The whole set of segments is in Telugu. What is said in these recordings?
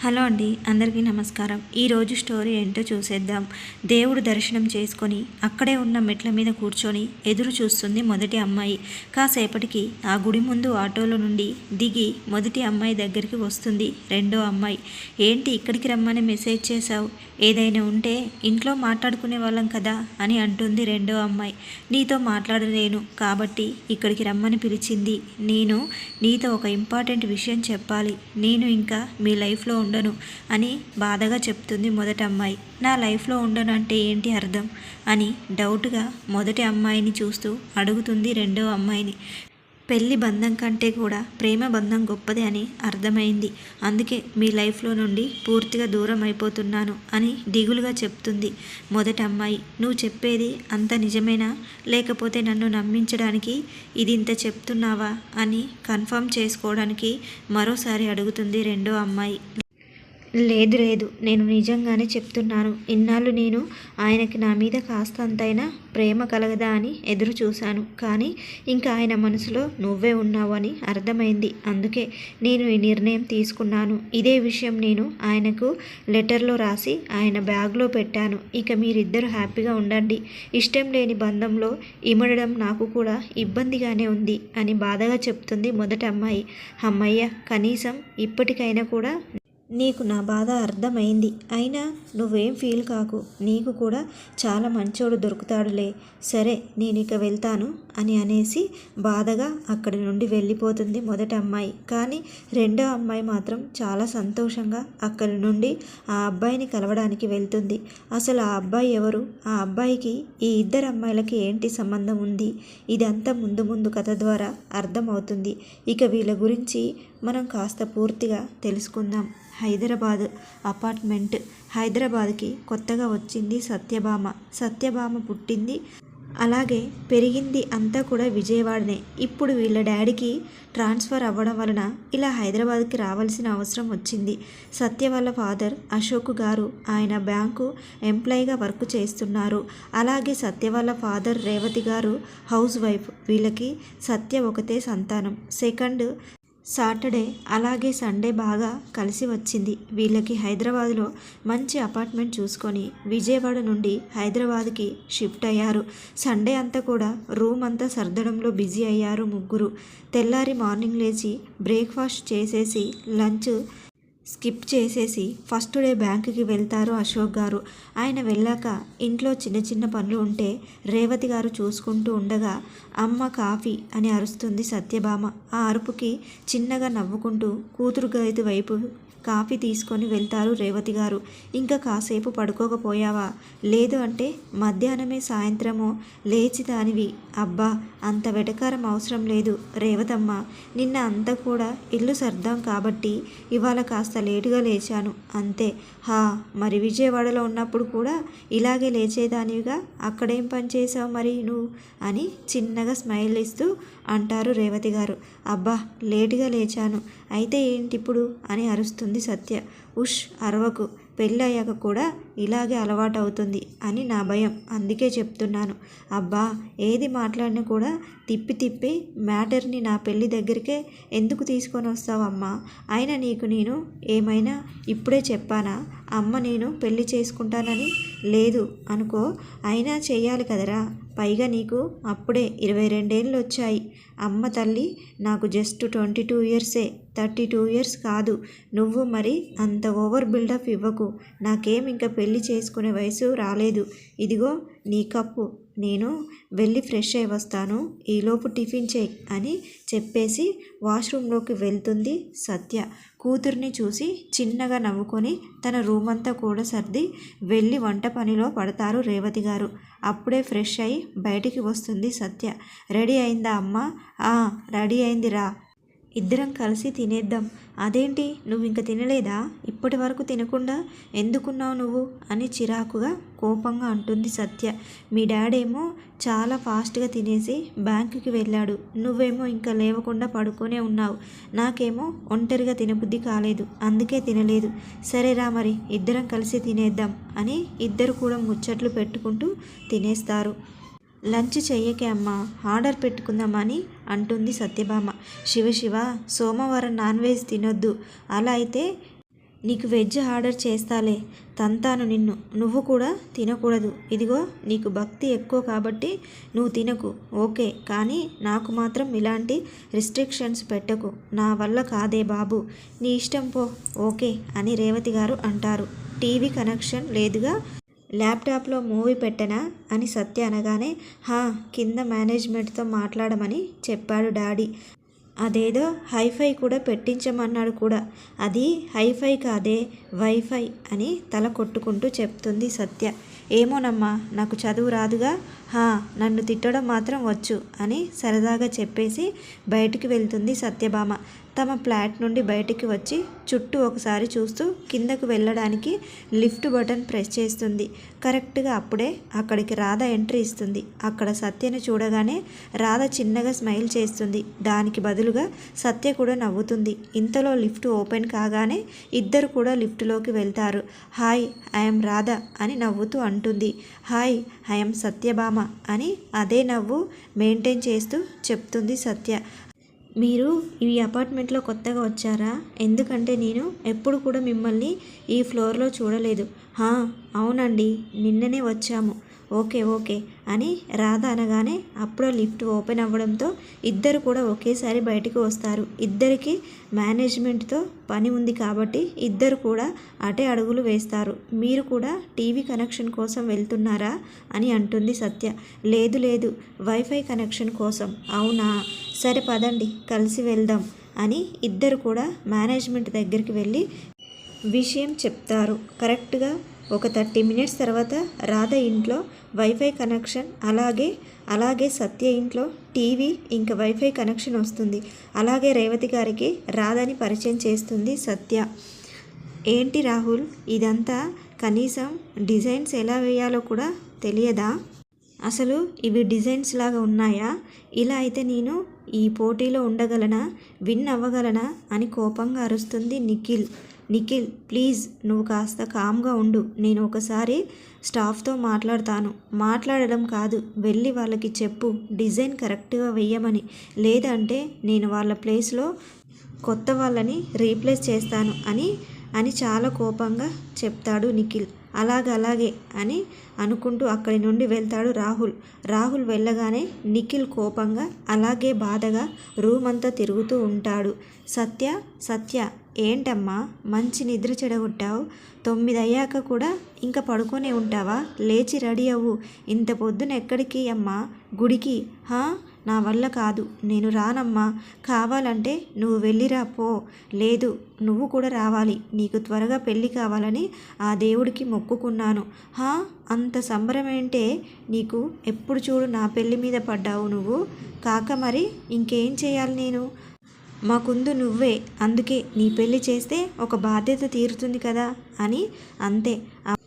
హలో అండి అందరికీ నమస్కారం. ఈరోజు స్టోరీ ఏంటో చూసేద్దాం. దేవుడు దర్శనం చేసుకొని అక్కడే ఉన్న మెట్ల మీద కూర్చొని ఎదురు చూస్తుంది మొదటి అమ్మాయి. కాసేపటికి ఆ గుడి ముందు ఆటోలో నుండి దిగి మొదటి అమ్మాయి దగ్గరికి వస్తుంది రెండో అమ్మాయి. ఏంటి ఇక్కడికి రమ్మని మెసేజ్ చేశావు? ఏదైనా ఉంటే ఇంట్లో మాట్లాడుకునే వాళ్ళం కదా అని అంటుంది రెండో అమ్మాయి. నీతో మాట్లాడలేను కాబట్టి ఇక్కడికి రమ్మని పిలిచింది. నేను నీతో ఒక ఇంపార్టెంట్ విషయం చెప్పాలి. నేను ఇంకా మీ లైఫ్లో ఉండను అని బాధగా చెప్తుంది మొదటి అమ్మాయి. నా లైఫ్లో ఉండను అంటే ఏంటి అర్థం? అని డౌట్గా మొదటి అమ్మాయిని చూస్తూ అడుగుతుంది రెండో అమ్మాయిని. పెళ్ళి బంధం కంటే కూడా ప్రేమ బంధం గొప్పది అని అర్థమైంది. అందుకే మీ లైఫ్లో నుండి పూర్తిగా దూరం అయిపోతున్నాను అని దిగులుగా చెప్తుంది మొదటి అమ్మాయి. నువ్వు చెప్పేది అంత నిజమేనా? లేకపోతే నన్ను నమ్మించడానికి ఇది ఇంత చెప్తున్నావా? అని కన్ఫర్మ్ చేసుకోవడానికి మరోసారి అడుగుతుంది రెండో అమ్మాయి. లేదు లేదు. నేను నిజంగానే చెప్తున్నాను. ఇన్నాళ్ళు నేను ఆయనకి నా మీద కాస్తంతైనా ప్రేమ కలగదా అని ఎదురు చూశాను. కానీ ఇంకా ఆయన మనసులో నువ్వే ఉన్నావు అని అర్థమైంది. అందుకే నేను ఈ నిర్ణయం తీసుకున్నాను. ఇదే విషయం నేను ఆయనకు లెటర్లో రాసి ఆయన బ్యాగ్లో పెట్టాను. ఇక మీరిద్దరు హ్యాపీగా ఉండండి. ఇష్టం లేని బంధంలో ఇమడడం నాకు కూడా ఇబ్బందిగానే ఉంది అని బాధగా చెప్తుంది మొదటి అమ్మాయి. అమ్మయ్య కనీసం ఇప్పటికైనా కూడా నీకు నా బాధ అర్థమైంది. అయినా నువ్వేం ఫీల్ కాకు. నీకు కూడా చాలా మంచోడు దొరుకుతాడులే. సరే నేను ఇక వెళ్తాను అని అనేసి బాధగా అక్కడి నుండి వెళ్ళిపోతుంది మొదటి అమ్మాయి. కానీ రెండో అమ్మాయి మాత్రం చాలా సంతోషంగా అక్కడి నుండి ఆ అబ్బాయిని కలవడానికి వెళ్తుంది. అసలు ఆ అబ్బాయి ఎవరు? ఆ అబ్బాయికి ఈ ఇద్దరు అమ్మాయిలకి ఏంటి సంబంధం ఉంది? ఇదంతా ముందు ముందు కథ ద్వారా అర్థమవుతుంది. ఇక వీళ్ళ గురించి మనం కాస్త పూర్తిగా తెలుసుకుందాం. హైదరాబాద్ అపార్ట్మెంట్. హైదరాబాద్కి కొత్తగా వచ్చింది సత్యభామ. సత్యభామ పుట్టింది. అలాగే పెరిగింది అంతా కూడా విజయవాడనే. ఇప్పుడు వీళ్ళ డాడీకి ట్రాన్స్ఫర్ అవ్వడం వలన ఇలా హైదరాబాద్కి రావాల్సిన అవసరం వచ్చింది. సత్య వాళ్ళ ఫాదర్ అశోక్ గారు ఆయన బ్యాంకు ఎంప్లాయీగా వర్క్ చేస్తున్నారు. అలాగే సత్య వాళ్ళ ఫాదర్ రేవతి గారు హౌస్ వైఫ్. వీళ్ళకి సత్య ఒకతే సంతానం. సెకండ్ సాటర్డే అలాగే సండే బాగా కలిసి వచ్చింది. వీళ్ళకి హైదరాబాద్లో మంచి అపార్ట్మెంట్ చూసుకొని విజయవాడ నుండి హైదరాబాద్కి షిఫ్ట్ అయ్యారు. సండే అంతా కూడా రూమ్ అంతా సర్దడంలో బిజీ అయ్యారు ముగ్గురు. తెల్లారి మార్నింగ్ లేచి బ్రేక్ఫాస్ట్ చేసేసి లంచ్ స్కిప్ చేసేసి ఫస్ట్ డే బ్యాంకుకి వెళ్తారు అశోక్ గారు. ఆయన వెళ్ళాక ఇంట్లో చిన్న చిన్న పనులు ఉంటే రేవతి గారు చూసుకుంటూ ఉండగా అమ్మ కాఫీ అని అరుస్తుంది సత్యభామ. ఆ అరుపుకి చిన్నగా నవ్వుకుంటూ కూతురు గైదు వైపు కాఫీ తీసుకొని వెళ్తారు రేవతి గారు. ఇంకా కాసేపు పడుకోకపోయావా? లేదు అంటే మధ్యాహ్నమే సాయంత్రమో? లేచి దానివి. అబ్బా అంత వెటకారం అవసరం లేదు రేవతమ్మ. నిన్న అంతా కూడా ఇల్లు సర్దాం కాబట్టి ఇవాళ కాస్త లేటుగా లేచాను. అంతే. హా మరి విజయవాడలో ఉన్నప్పుడు కూడా ఇలాగే లేచేదానివిగా? అక్కడేం పని చేసావు మరి నువ్వు? అని చిన్నగా స్మైల్ ఇస్తూ అంటారు రేవతి గారు. అబ్బా లేటుగా లేచాను. అయితే ఏంటి ఇప్పుడు అని అరుస్తుంది సత్య. ఉష్ అరవకు పెళ్ళయ్యాక కూడా ఇలాగే అలవాటు అవుతుంది అని నా భయం. అందుకే చెప్తున్నాను. అబ్బా ఏది మాట్లాడినా కూడా తిప్పి తిప్పి మ్యాటర్ని నా పెళ్ళి దగ్గరికే ఎందుకు తీసుకొని వస్తావమ్మా అయినా నీకు నేను ఏమైనా ఇప్పుడే చెప్పానా? అమ్మ నేను పెళ్ళి చేసుకుంటానని లేదు అనుకో. అయినా చెయ్యాలి కదరా. పైగా నీకు అప్పుడే ఇరవై రెండేళ్ళు వచ్చాయి. అమ్మ తల్లి నాకు జస్ట్ ట్వంటీ టూ ఇయర్సే. థర్టీ టూ ఇయర్స్ కాదు. నువ్వు మరి అంత ఓవర్ బిల్డప్ ఇవ్వకు. నాకేం ఇంకా పెళ్ళి చేసుకునే వయసు రాలేదు. ఇదిగో నీ కప్పు. నేను వెళ్ళి ఫ్రెష్ అయి వస్తాను. ఈలోపు టిఫిన్ చేయి అని చెప్పేసి వాష్రూమ్లోకి వెళ్తుంది సత్య. కూతుర్ని చూసి చిన్నగా నవ్వుకొని తన రూమ్ అంతా కూడా సర్ది వెళ్ళి వంట పనిలో పడతారు రేవతి గారు. అప్పుడే ఫ్రెష్ అయి బయటికి వస్తుంది సత్య. రెడీ అయిందా అమ్మ? ఆ రెడీ అయింది రా ఇద్దరం కలిసి తినేద్దాం. అదేంటి? నువ్వు ఇంక తినలేదా? ఇప్పటి వరకు తినకుండా ఎందుకున్నావు నువ్వు? అని చిరాకుగా కోపంగా అంటుంది సత్య. మీ డాడేమో చాలా ఫాస్ట్గా తినేసి బ్యాంకుకి వెళ్ళాడు. నువ్వేమో ఇంకా లేవకుండా పడుకొనే ఉన్నావు. నాకేమో ఒంటరిగా తినబుద్ధి కాలేదు. అందుకే తినలేదు. సరేరా మరి ఇద్దరం కలిసి తినేద్దాం అని ఇద్దరు కూడా ముచ్చట్లు పెట్టుకుంటూ తినేస్తారు. లంచ్ చెయ్యకే అమ్మా ఆర్డర్ పెట్టుకుందామని అంటుంది సత్యభామ. శివ శివ సోమవారం నాన్ వెజ్ తినొద్దు. అలా అయితే నీకు వెజ్ ఆర్డర్ చేస్తాలే తంతాను నిన్ను. నువ్వు కూడా తినకూడదు. ఇదిగో నీకు భక్తి ఎక్కువ కాబట్టి నువ్వు తినకు. ఓకే కానీ నాకు మాత్రం ఇలాంటి రిస్ట్రిక్షన్స్ పెట్టకు. నా వల్ల కాదే బాబు. నీ ఇష్టం పో. ఓకే అని రేవతి గారు అంటారు. టీవీ కనెక్షన్ లేదుగా? ల్యాప్టాప్లో మూవీ పెట్టనా? అని సత్య అనగానే హా కింద మేనేజ్మెంట్తో మాట్లాడమని చెప్పాడు డాడీ. అదేదో హైఫై కూడా పెట్టించమన్నాడు కూడా. అది హైఫై కాదే వైఫై అని తల కొట్టుకుంటూ చెప్తుంది సత్య. ఏమోనమ్మా నాకు చదువు రాదుగా? హా నన్ను తిట్టడం మాత్రం వచ్చు అని సరదాగా చెప్పేసి బయటికి వెళ్తుంది సత్యభామ. తమ ఫ్లాట్ నుండి బయటికి వచ్చి చుట్టూ ఒకసారి చూస్తూ కిందకు వెళ్ళడానికి లిఫ్ట్ బటన్ ప్రెస్ చేస్తుంది. కరెక్ట్గా అప్పుడే అక్కడికి రాధ ఎంట్రీ ఇస్తుంది. అక్కడ సత్యను చూడగానే రాధ చిన్నగా స్మైల్ చేస్తుంది. దానికి బదులుగా సత్య కూడా నవ్వుతుంది. ఇంతలో లిఫ్ట్ ఓపెన్ కాగానే ఇద్దరు కూడా లిఫ్ట్లోకి వెళ్తారు. హాయ్ ఐఎమ్ రాధ అని నవ్వుతూ అంటుంది. హాయ్ ఐఎమ్ సత్యభామ అని అదే నవ్వు మెయింటైన్ చేస్తూ చెప్తుంది సత్య. మీరు ఈ అపార్ట్మెంట్లో కొత్తగా వచ్చారా? ఎందుకంటే నేను ఎప్పుడు కూడా మిమ్మల్ని ఈ ఫ్లోర్లో చూడలేదు. అవునండి. నిన్ననే వచ్చాము. ఓకే ఓకే అని రాధ అనగానే అప్పుడే లిఫ్ట్ ఓపెన్ అవ్వడంతో ఇద్దరు కూడా ఒకేసారి బయటకు వస్తారు. ఇద్దరికి మేనేజ్మెంట్తో పని ఉంది కాబట్టి ఇద్దరు కూడా అటే అడుగులు వేస్తారు. మీరు కూడా టీవీ కనెక్షన్ కోసం వెళ్తున్నారా అని అంటుంది సత్య. లేదు లేదు వైఫై కనెక్షన్ కోసం. అవునా? సరే పదండి కలిసి వెళ్దాం అని ఇద్దరు కూడా మేనేజ్మెంట్ దగ్గరికి వెళ్ళి విషయం చెప్తారు. కరెక్ట్గా ఒక థర్టీ మినిట్స్ తర్వాత రాధ ఇంట్లో వైఫై కనెక్షన్ అలాగే అలాగే సత్య ఇంట్లో టీవీ ఇంకా వైఫై కనెక్షన్ వస్తుంది. అలాగే రేవతి గారికి రాధని పరిచయం చేస్తుంది సత్య. ఏంటి రాహుల్? ఇదంతా కనీసం డిజైన్స్ ఎలా వేయాలో కూడా తెలియదా? అసలు ఇవి డిజైన్స్ లాగా ఉన్నాయా? ఇలా అయితే నేను ఈ పోటీలో ఉండగలనా? విన్ అవ్వగలనా? అని కోపంగా అరుస్తుంది నిఖిల్. నిఖిల్ ప్లీజ్ నువ్వు కాస్త కామ్గా ఉండు. నేను ఒకసారి స్టాఫ్తో మాట్లాడతాను. మాట్లాడడం కాదు వెళ్ళి వాళ్ళకి చెప్పు. డిజైన్ కరెక్ట్గా వెయ్యమని. లేదంటే నేను వాళ్ళ ప్లేస్లో కొత్త వాళ్ళని రీప్లేస్ చేస్తాను అని అని చాలా కోపంగా చెప్తాడు నిఖిల్. అలాగలాగే అలాగే అని అనుకుంటూ అక్కడి నుండి వెళ్తాడు రాహుల్. రాహుల్ వెళ్ళగానే నిఖిల్ కోపంగా అలాగే బాధగా రూమ్ అంతా తిరుగుతూ ఉంటాడు. సత్య సత్య ఏంటమ్మా? మంచి నిద్ర చెడగొట్టావు. తొమ్మిది అయ్యాక కూడా ఇంకా పడుకొనే ఉంటావా? లేచి రెడీ అవ్వు. ఇంత పొద్దున ఎక్కడికి అమ్మా? గుడికి? హా? నా వల్ల కాదు. నేను రానమ్మా. కావాలంటే నువ్వు వెళ్ళిరా పో. లేదు నువ్వు కూడా రావాలి. నీకు త్వరగా పెళ్ళి కావాలని ఆ దేవుడికి మొక్కుకున్నాను. హా? అంత సంబరమేంటే? నీకు ఎప్పుడు చూడు నా పెళ్ళి మీద పడ్డావు నువ్వు. కాక మరి ఇంకేం చేయాలి నేను? మాకుందు నువ్వే అందుకే నీ పెళ్ళి చేస్తే ఒక బాధ్యత తీరుతుంది కదా. అని అంతే.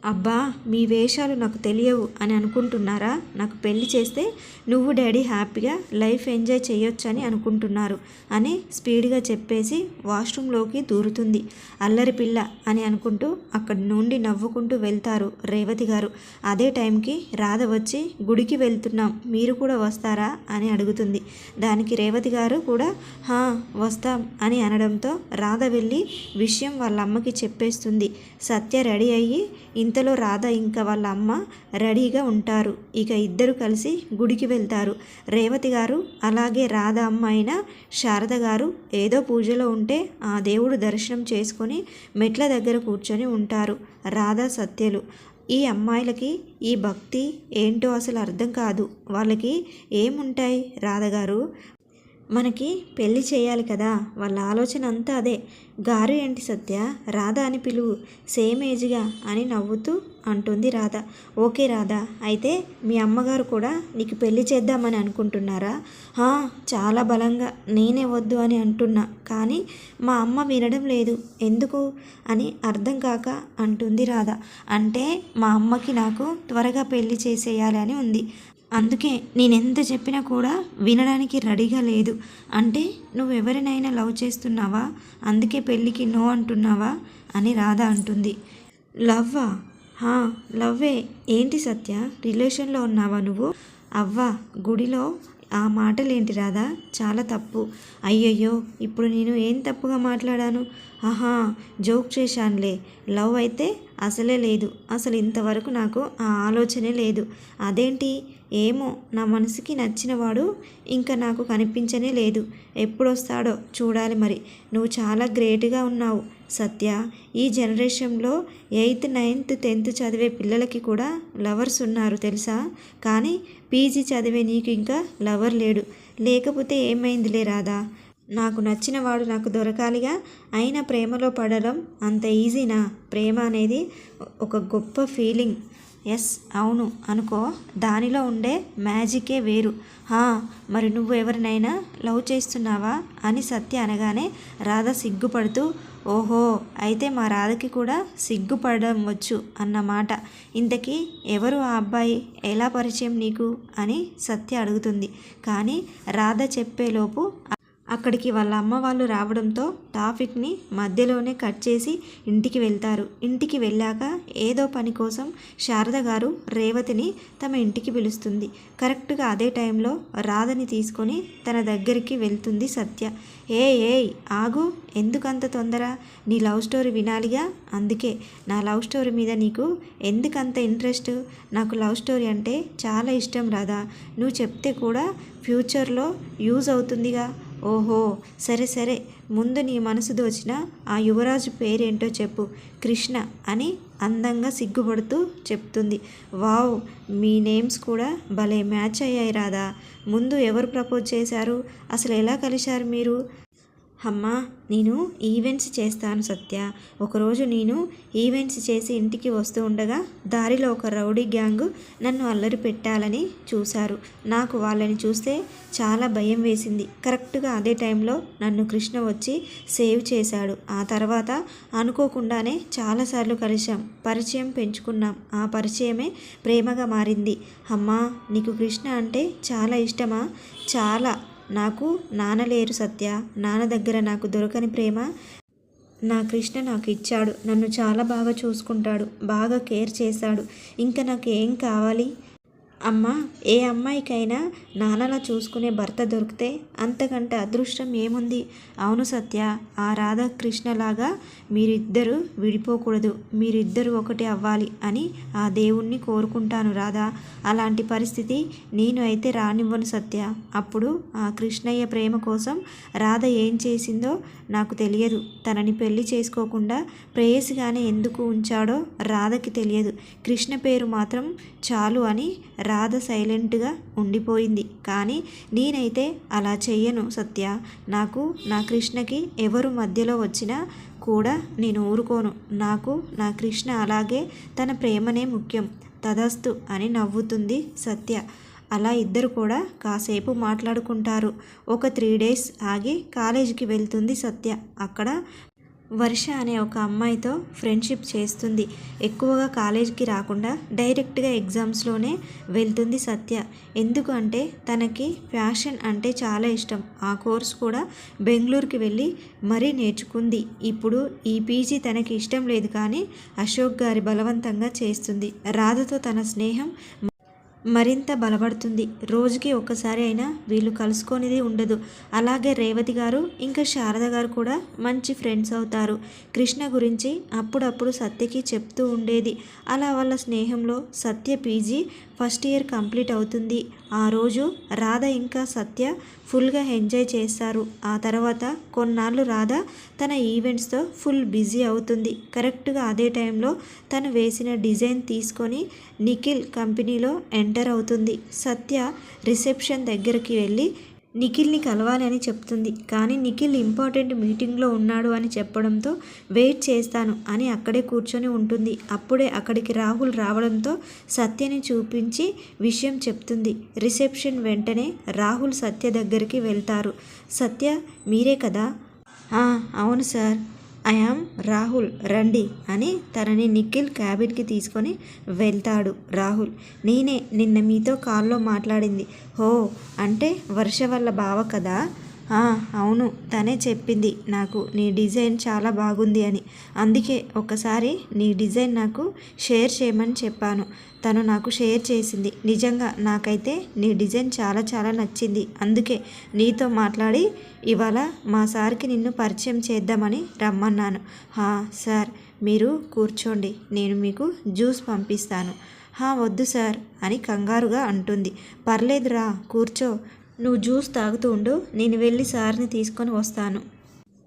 అబ్బా మీ వేషాలు నాకు తెలియవు అని అనుకుంటున్నారా? నాకు పెళ్ళి చేస్తే నువ్వు డాడీ హ్యాపీగా లైఫ్ ఎంజాయ్ చేయొచ్చని అనుకుంటున్నారు అని స్పీడ్గా చెప్పేసి వాష్రూమ్లోకి దూరుతుంది. అల్లరి పిల్ల అని అనుకుంటూ అక్కడి నుండి నవ్వుకుంటూ వెళ్తారు రేవతి గారు. అదే టైంకి రాధ వచ్చి గుడికి వెళ్తున్నాం మీరు కూడా వస్తారా? అని అడుగుతుంది. దానికి రేవతి గారు కూడా హా వస్తాం అని అనడంతో రాధ వెళ్ళి విషయం వాళ్ళ అమ్మకి చెప్పేస్తుంది. సత్య రెడీ అయ్యి ఇంతలో రాధ ఇంకా వాళ్ళ అమ్మ రెడీగా ఉంటారు. ఇక ఇద్దరు కలిసి గుడికి వెళ్తారు. రేవతి గారు అలాగే రాధ అమ్మ అయిన శారద గారు ఏదో పూజలో ఉంటే ఆ దేవుడు దర్శనం చేసుకొని మెట్ల దగ్గర కూర్చొని ఉంటారు రాధా సత్యలు. ఈ అమ్మాయిలకి ఈ భక్తి ఏంటో అసలు అర్థం కాదు. వాళ్ళకి ఏముంటాయి రాధగారు మనకి పెళ్ళి చేయాలి కదా. వాళ్ళ ఆలోచన అంతా అదే. గారు ఏంటి సత్య? రాధ అని పిలువు. సేమ్ ఏజ్గా అని నవ్వుతూ అంటుంది రాధ. ఓకే రాధ. అయితే మీ అమ్మగారు కూడా నీకు పెళ్ళి చేద్దామని అనుకుంటున్నారా? చాలా బలంగా. నేనే వద్దు అని అంటున్నా. కానీ మా అమ్మ వినడం లేదు. ఎందుకు? అని అర్థం కాక అంటుంది రాధ. అంటే మా అమ్మకి నాకు త్వరగా పెళ్ళి చేసేయాలి అని ఉంది. అందుకే నేనెంత చెప్పినా కూడా వినడానికి రెడీగా లేదు. అంటే నువ్వెవరినైనా లవ్ చేస్తున్నావా? అందుకే పెళ్ళికి నో అంటున్నావా? అని రాధ అంటుంది. లవ్వా? హా లవ్వే. ఏంటి సత్య? రిలేషన్లో ఉన్నావా నువ్వు? అవ్వ గుడిలో ఆ మాటలేంటి రాదా చాలా తప్పు. అయ్యయ్యో ఇప్పుడు నేను ఏం తప్పుగా మాట్లాడాను? ఆహా జోక్ చేశానులే. లవ్ అయితే అసలే లేదు. అసలు ఇంతవరకు నాకు ఆ ఆలోచనే లేదు. అదేంటి? ఏమో నా మనసుకి నచ్చినవాడు ఇంకా నాకు కనిపించనే లేదు. ఎప్పుడొస్తాడో చూడాలి మరి. నువ్వు చాలా గ్రేట్గా ఉన్నావు. సత్య ఈ జనరేషన్లో ఎయిత్ నైన్త్ టెన్త్ చదివే పిల్లలకి కూడా లవర్స్ ఉన్నారు తెలుసా? కానీ పీజీ చదివే నీకు ఇంకా లవర్ లేడు. లేకపోతే ఏమైందిలే రాదా నాకు నచ్చిన వాడు నాకు దొరకాలిగా. అయినా ప్రేమలో పడడం అంత ఈజీనా? ప్రేమ అనేది ఒక గొప్ప ఫీలింగ్. ఎస్ అవును. అనుకో. దానిలో ఉండే మ్యాజికే వేరు. హా మరి నువ్వు ఎవరినైనా లవ్ చేస్తున్నావా? అని సత్య అనగానే రాధ సిగ్గుపడుతూ ఓహో అయితే మా రాధకి కూడా సిగ్గుపడడం వచ్చు అన్నమాట ఇంతకీ ఎవరు ఆ అబ్బాయి? ఎలా పరిచయం నీకు? అని సత్య అడుగుతుంది. కానీ రాధ చెప్పేలోపు అక్కడికి వాళ్ళ అమ్మ వాళ్ళు రావడంతో ట్రాఫిక్ని మధ్యలోనే కట్ చేసి ఇంటికి వెళ్తారు. ఇంటికి వెళ్ళాక ఏదో పని కోసం శారద గారు రేవతిని తమ ఇంటికి పిలుస్తుంది. కరెక్ట్గా అదే టైంలో రాధని తీసుకొని తన దగ్గరికి వెళ్తుంది సత్య. ఏ ఏయ్ ఆగు ఎందుకంత తొందర? నీ లవ్ స్టోరీ వినాలిగా? అందుకే నా లవ్ స్టోరీ మీద నీకు ఎందుకంత ఇంట్రెస్ట్? నాకు లవ్ స్టోరీ అంటే చాలా ఇష్టం రాధా. నువ్వు చెప్తే కూడా ఫ్యూచర్లో యూజ్ అవుతుందిగా. ఓహో సరే సరే. ముందు నీ మనసు దోచిన ఆ యువరాజు పేరేంటో చెప్పు. కృష్ణ అని అందంగా సిగ్గుపడుతూ చెప్తుంది. వావ్ మీ నేమ్స్ కూడా భలే మ్యాచ్ అయ్యాయి రాదా ముందు ఎవరు ప్రపోజ్ చేశారు? అసలు ఎలా కలిశారు మీరు? అమ్మా నేను ఈవెంట్స్ చేస్తాను సత్య. ఒకరోజు నేను ఈవెంట్స్ చేసి ఇంటికి వస్తూ ఉండగా దారిలో ఒక రౌడీ గ్యాంగ్ నన్ను అల్లరి పెట్టాలని చూశారు. నాకు వాళ్ళని చూస్తే చాలా భయం వేసింది. కరెక్ట్గా అదే టైంలో నన్ను కృష్ణ వచ్చి సేవ్ చేశాడు. ఆ తర్వాత అనుకోకుండానే చాలాసార్లు కలిశాం. పరిచయం పెంచుకున్నాం. ఆ పరిచయమే ప్రేమగా మారింది. అమ్మా నీకు కృష్ణ అంటే చాలా ఇష్టమా? చాలా. నాకు నాన్న లేరు సత్య. నాన్న దగ్గర నాకు దొరకని ప్రేమ. నా కృష్ణ నాకు ఇచ్చాడు. నన్ను చాలా బాగా చూసుకుంటాడు. బాగా కేర్ చేశాడు. ఇంకా నాకు ఏం కావాలి? అమ్మ ఏ అమ్మాయికైనా నాన్నలా చూసుకునే భర్త దొరికితే అంతకంటే అదృష్టం ఏముంది? అవును సత్య ఆ రాధాకృష్ణలాగా మీరిద్దరూ విడిపోకూడదు. మీరిద్దరూ ఒకటి అవ్వాలి అని ఆ దేవుణ్ణి కోరుకుంటాను రాధా. అలాంటి పరిస్థితి నేను అయితే రానివ్వను సత్య. అప్పుడు ఆ కృష్ణయ్య ప్రేమ కోసం రాధ ఏం చేసిందో నాకు తెలియదు. తనని పెళ్ళి చేసుకోకుండా ప్రేయసిగానే ఎందుకు ఉంచాడో రాధకి తెలియదు. కృష్ణ పేరు మాత్రం చాలు అని రాధ సైలెంట్గా ఉండిపోయింది. కానీ నేనైతే అలా చెయ్యను సత్య. నాకు నా కృష్ణకి ఎవరు మధ్యలో వచ్చినా కూడా నేను ఊరుకోను. నాకు నా కృష్ణ అలాగే తన ప్రేమనే ముఖ్యం. తదస్తు అని నవ్వుతుంది సత్య. అలా ఇద్దరు కూడా కాసేపు మాట్లాడుకుంటారు. ఒక త్రీ డేస్ ఆగి కాలేజీకి వెళ్తుంది సత్య. అక్కడ వర్ష అనే ఒక అమ్మాయితో ఫ్రెండ్షిప్ చేస్తుంది. ఎక్కువగా కాలేజీకి రాకుండా డైరెక్ట్గా ఎగ్జామ్స్లోనే వెళ్తుంది సత్య. ఎందుకంటే తనకి ఫ్యాషన్ అంటే చాలా ఇష్టం. ఆ కోర్స్ కూడా బెంగళూరుకి వెళ్ళి మరీ నేర్చుకుంది. ఇప్పుడు ఈ పీజీ తనకి ఇష్టం లేదు కానీ అశోక్ గారి బలవంతంగా చేస్తుంది. రాధతో తన స్నేహం మరింత బలపడుతుంది. రోజుకి ఒక్కసారి అయినా వీళ్ళు కలుసుకొనిది ఉండదు. అలాగే రేవతి గారు ఇంకా శారద గారు కూడా మంచి ఫ్రెండ్స్ అవుతారు. కృష్ణ గురించి అప్పుడప్పుడు సత్యకి చెప్తూ ఉండేది. అలా వాళ్ళ స్నేహంలో Satya PG first year complete అవుతుంది. ఆ రోజు రాధ ఇంకా సత్య ఫుల్గా ఎంజాయ్ చేస్తారు. ఆ తర్వాత కొన్నాళ్ళు రాధ తన ఈవెంట్స్తో ఫుల్ బిజీ అవుతుంది. కరెక్ట్గా అదే టైంలో తను వేసిన డిజైన్ తీసుకొని నిఖిల్ కంపెనీలో ఎంటర్ అవుతుంది. సత్య రిసెప్షన్ దగ్గరికి వెళ్ళి నిఖిల్ని కలవాలి అని చెప్తుంది. కానీ నిఖిల్ ఇంపార్టెంట్ మీటింగ్లో ఉన్నాడు అని చెప్పడంతో వెయిట్ చేస్తాను అని అక్కడే కూర్చొని ఉంటుంది. అప్పుడే అక్కడికి రాహుల్ రావడంతో సత్యని చూపించి విషయం చెప్తుంది. రిసెప్షన్ వెంటనే రాహుల్ సత్య దగ్గరికి వెళ్తారు. సత్య మీరే కదా? అవును సార్. ఐఆమ్ రాహుల్ రండి అని తనని నిఖిల్ క్యాబిన్కి తీసుకొని వెళ్తాడు రాహుల్. నేనే నిన్న మీతో కాల్లో మాట్లాడింది. హో అంటే వర్ష వల్ల బావ కదా? అవును తనే చెప్పింది. నాకు నీ డిజైన్ చాలా బాగుంది అని. అందుకే ఒకసారి నీ డిజైన్ నాకు షేర్ చేయమని చెప్పాను. తను నాకు షేర్ చేసింది. నిజంగా నాకైతే నీ డిజైన్ చాలా చాలా నచ్చింది. అందుకే నీతో మాట్లాడి ఇవాళ మా సార్కి నిన్ను పరిచయం చేద్దామని రమ్మన్నాను. హా సార్ మీరు కూర్చోండి. నేను మీకు జ్యూస్ పంపిస్తాను. హా వద్దు సార్ అని కంగారుగా అంటుంది. పర్లేదురా కూర్చో నువ్వు జ్యూస్ తాగుతూ ఉండు నేను వెళ్ళి సార్ని తీసుకొని వస్తాను.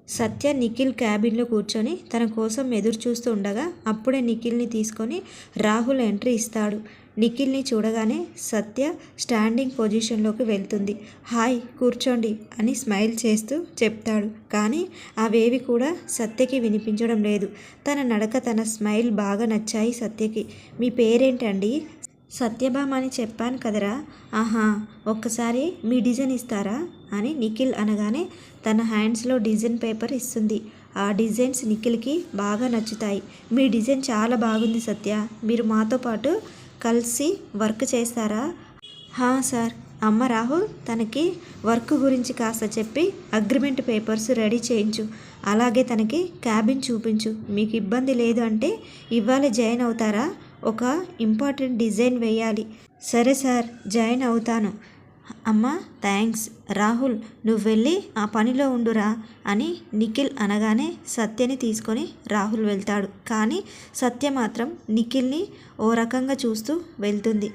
సత్య నిఖిల్ క్యాబిన్లో కూర్చొని తన కోసం ఎదురు చూస్తూ ఉండగా అప్పుడే నిఖిల్ని తీసుకొని రాహుల్ ఎంట్రీ ఇస్తాడు. నిఖిల్ని చూడగానే సత్య స్టాండింగ్ పొజిషన్లోకి వెళ్తుంది. హాయ్ కూర్చోండి అని స్మైల్ చేస్తూ చెప్తాడు. కానీ అవేవి కూడా సత్యకి వినిపించడం లేదు. తన నడక తన స్మైల్ బాగా నచ్చాయి సత్యకి. మీ పేరేంటండి? సత్యభామ అని చెప్పాను కదరా. ఆహా ఒక్కసారి మీ డిజైన్ ఇస్తారా? అని నిఖిల్ అనగానే తన హ్యాండ్స్లో డిజైన్ పేపర్ ఇస్తుంది. ఆ డిజైన్స్ నిఖిల్కి బాగా నచ్చుతాయి. మీ డిజైన్ చాలా బాగుంది సత్య. మీరు మాతో పాటు కలిసి వర్క్ చేస్తారా? హా సార్. అమ్మ రాహుల్ తనకి వర్క్ గురించి కాస్త చెప్పి అగ్రిమెంట్ పేపర్స్ రెడీ చేయించు. అలాగే తనకి క్యాబిన్ చూపించు. మీకు ఇబ్బంది లేదు అంటే ఇవాళ జాయిన్ అవుతారా? ఒక ఇంపార్టెంట్ డిజైన్ వేయాలి. సరే సార్ జాయిన్ అవుతాను. అమ్మా థ్యాంక్స్ రాహుల్ నువ్వు వెళ్ళి ఆ పనిలో ఉండురా అని నిఖిల్ అనగానే సత్యని తీసుకొని రాహుల్ వెళ్తాడు. కానీ సత్య మాత్రం నిఖిల్ని ఓ రకంగా చూస్తూ వెళ్తుంది.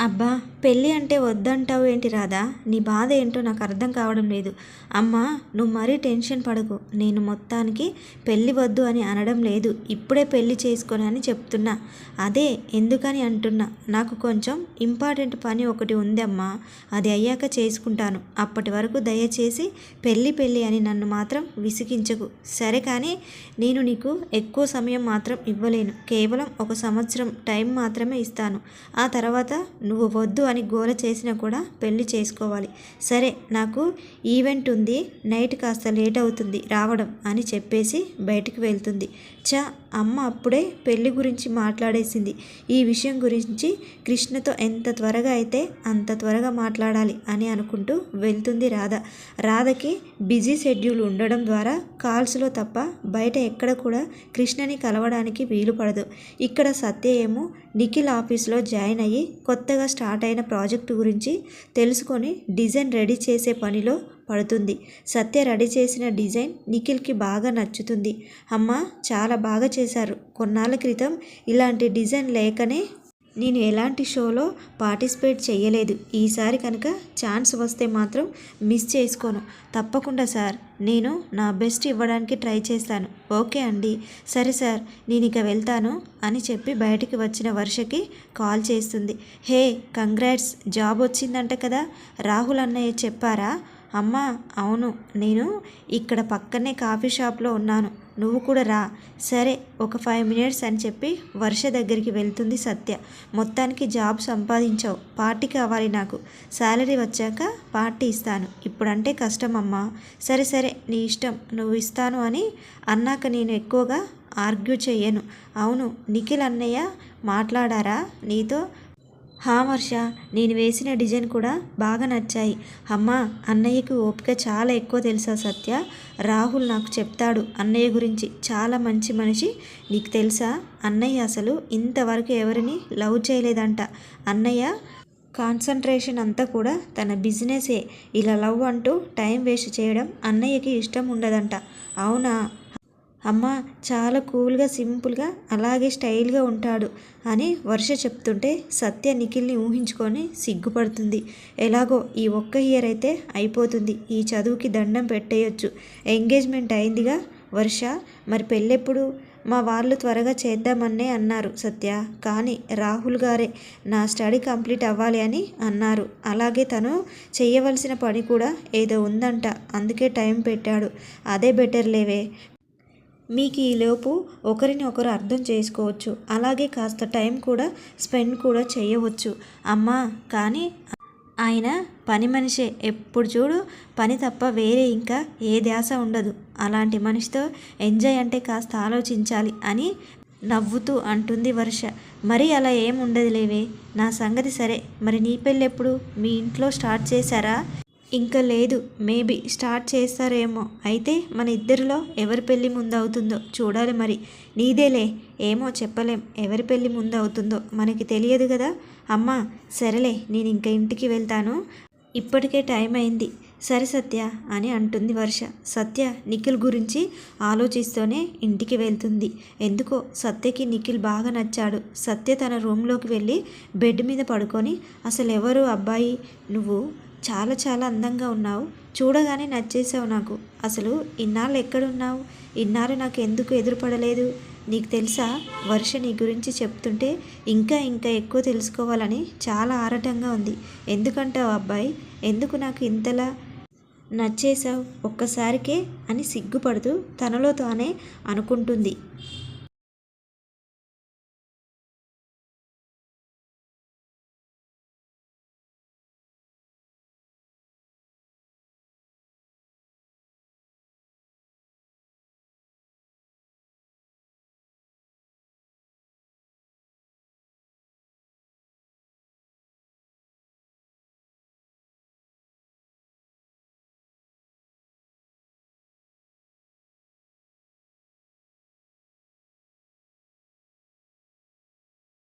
అబ్బా పెళ్ళి అంటే వద్దంటావు ఏంటి రాదా నీ బాధ ఏంటో నాకు అర్థం కావడం లేదు. అమ్మా నువ్వు మరీ టెన్షన్ పడకు. నేను మొత్తానికి పెళ్ళి వద్దు అని అనడం లేదు. ఇప్పుడే పెళ్ళి చేసుకొని అని చెప్తున్నా. అదే ఎందుకని అంటున్నా? నాకు కొంచెం ఇంపార్టెంట్ పని ఒకటి ఉంది అమ్మా. అది అయ్యాక చేసుకుంటాను. అప్పటి వరకు దయచేసి పెళ్ళి పెళ్ళి అని నన్ను మాత్రం విసిగించకు. సరే కానీ నేను నీకు ఎక్కువ సమయం మాత్రం ఇవ్వలేను. కేవలం ఒక సంవత్సరం టైం మాత్రమే ఇస్తాను. ఆ తర్వాత నువ్వు వద్దు అని గోల చేసినా కూడా పెళ్ళి చేసుకోవాలి. సరే నాకు ఈవెంట్ ఉంది నైట్ కాస్త లేట్ అవుతుంది రావడం అని చెప్పేసి బయటికి వెళ్తుంది. చా అమ్మ అప్పుడే పెళ్ళి గురించి మాట్లాడేసింది. ఈ విషయం గురించి కృష్ణతో ఎంత త్వరగా అయితే అంత త్వరగా మాట్లాడాలి అని అనుకుంటూ వెళ్తుంది రాధ. రాధకి బిజీ షెడ్యూల్ ఉండడం ద్వారా కాల్స్లో తప్ప బయట ఎక్కడ కూడా కృష్ణని కలవడానికి వీలు పడదు. ఇక్కడ సత్య ఏమో నిఖిల్ ఆఫీస్లో జాయిన్ అయ్యి కొత్తగా స్టార్ట్ అయిన ప్రాజెక్టు గురించి తెలుసుకొని డిజైన్ రెడీ చేసే పనిలో పడుతుంది. సత్య రెడీ చేసిన డిజైన్ నిఖిల్కి బాగా నచ్చుతుంది. అమ్మ చాలా బాగా చేశారు. కొన్నాళ్ళ క్రితం ఇలాంటి డిజైన్ లేకనే నేను ఎలాంటి షోలో పార్టిసిపేట్ చేయలేదు ఈసారి కనుక ఛాన్స్ వస్తే మాత్రం మిస్ చేసుకోను. తప్పకుండా సార్ నేను నా బెస్ట్ ఇవ్వడానికి ట్రై చేస్తాను. ఓకే అండి. సరే సార్ నేను ఇక వెళ్తాను అని చెప్పి బయటికి వచ్చిన వర్షకి కాల్ చేస్తుంది. Hey congrats! జాబ్ వచ్చిందంట కదా? రాహుల్ అన్నయ్య చెప్పారా? అమ్మా అవును నేను ఇక్కడ పక్కనే కాఫీ షాప్లో ఉన్నాను. నువ్వు కూడా రా. సరే ఒక ఫైవ్ మినిట్స్ అని చెప్పి వర్ష దగ్గరికి వెళ్తుంది సత్య. మొత్తానికి జాబ్ సంపాదించావు. పార్టీ కావాలి నాకు. శాలరీ వచ్చాక పార్టీ ఇస్తాను. ఇప్పుడంటే కష్టం అమ్మా. సరే సరే నీ ఇష్టం. నువ్వు ఇస్తాను అని అన్నాక నేను ఎక్కువగా ఆర్గ్యూ చేయను అవును నిఖిల్ అన్నయ్య మాట్లాడారా? నీతో హా వర్ష నేను వేసిన డిజైన్ కూడా బాగా నచ్చాయి. అమ్మా అన్నయ్యకి ఓపిక చాలా ఎక్కువ తెలుసా సత్య? రాహుల్ నాకు చెప్తాడు అన్నయ్య గురించి చాలా మంచి మనిషి. నీకు తెలుసా? అన్నయ్య అసలు ఇంతవరకు ఎవరిని లవ్ చేయలేదంట. అన్నయ్య కాన్సన్ట్రేషన్ అంతా కూడా తన బిజినెసే. ఇలా లవ్ అంటూ టైం వేస్ట్ చేయడం అన్నయ్యకి ఇష్టం ఉండదంట. అవునా? అమ్మ చాలా కూల్గా సింపుల్గా అలాగే స్టైల్గా ఉంటాడు అని వర్ష చెప్తుంటే సత్య నిఖిల్ని ఊహించుకొని సిగ్గుపడుతుంది. ఎలాగో ఈ ఒక్క ఇయర్ అయితే అయిపోతుంది. ఈ చదువుకి దండం పెట్టేయొచ్చు. ఎంగేజ్మెంట్ అయిందిగా వర్ష. మరి పెళ్ళెప్పుడు? మా వాళ్ళు త్వరగా చేద్దామనే అన్నారు సత్య. కానీ రాహుల్ గారే నా స్టడీ కంప్లీట్ అవ్వాలి అని అన్నారు. అలాగే తను చేయవలసిన పని కూడా ఏదో ఉందంట. అందుకే టైం పెట్టాడు. అదే బెటర్ లేవే. మీకు ఈలోపు ఒకరిని ఒకరు అర్థం చేసుకోవచ్చు. అలాగే కాస్త టైం కూడా స్పెండ్ కూడా చేయవచ్చు. అమ్మా కానీ ఆయన పని మనిషే. ఎప్పుడు చూడు పని తప్ప వేరే ఇంకా ఏ ధ్యాస ఉండదు. అలాంటి మనిషితో ఎంజాయ్ అంటే కాస్త ఆలోచించాలి అని నవ్వుతూ అంటుంది వర్ష. మరి అలా ఏముండదు లేవే నా సంగతి సరే. మరి నీ పెళ్ళెప్పుడు? మీ ఇంట్లో స్టార్ట్ చేశారా? ఇంకా లేదు మేబీ స్టార్ట్ చేస్తారేమో. అయితే మన ఇద్దరిలో ఎవరి పెళ్ళి ముందు అవుతుందో చూడాలి మరి. నీదేలే ఏమో చెప్పలేం ఎవరి పెళ్ళి ముందు అవుతుందో మనకి తెలియదు కదా. అమ్మా సరేలే నేను ఇంకా ఇంటికి వెళ్తాను. ఇప్పటికే టైం అయింది. సరే సత్య అని అంటుంది వర్ష. సత్య నిఖిల్ గురించి ఆలోచిస్తూనే ఇంటికి వెళ్తుంది. ఎందుకో సత్యకి నిఖిల్ బాగా నచ్చాడు. సత్య తన రూమ్లోకి వెళ్ళి బెడ్ మీద పడుకొని అసలు ఎవరు అబ్బాయి? నువ్వు? చాలా చాలా అందంగా ఉన్నావు. చూడగానే నచ్చేసావు నాకు. అసలు ఇన్నాళ్ళు ఎక్కడున్నావు? ఇన్నాళ్ళు నాకు ఎందుకు ఎదురుపడలేదు? నీకు తెలుసా? వర్ష నీ గురించి చెప్తుంటే ఇంకా ఇంకా ఎక్కువ తెలుసుకోవాలని చాలా ఆరాటంగా ఉంది. ఎందుకంటావు అబ్బాయి? ఎందుకు నాకు ఇంతలా నచ్చేసావు ఒక్కసారికే అని సిగ్గుపడుతూ తనలో తానే అనుకుంటుంది.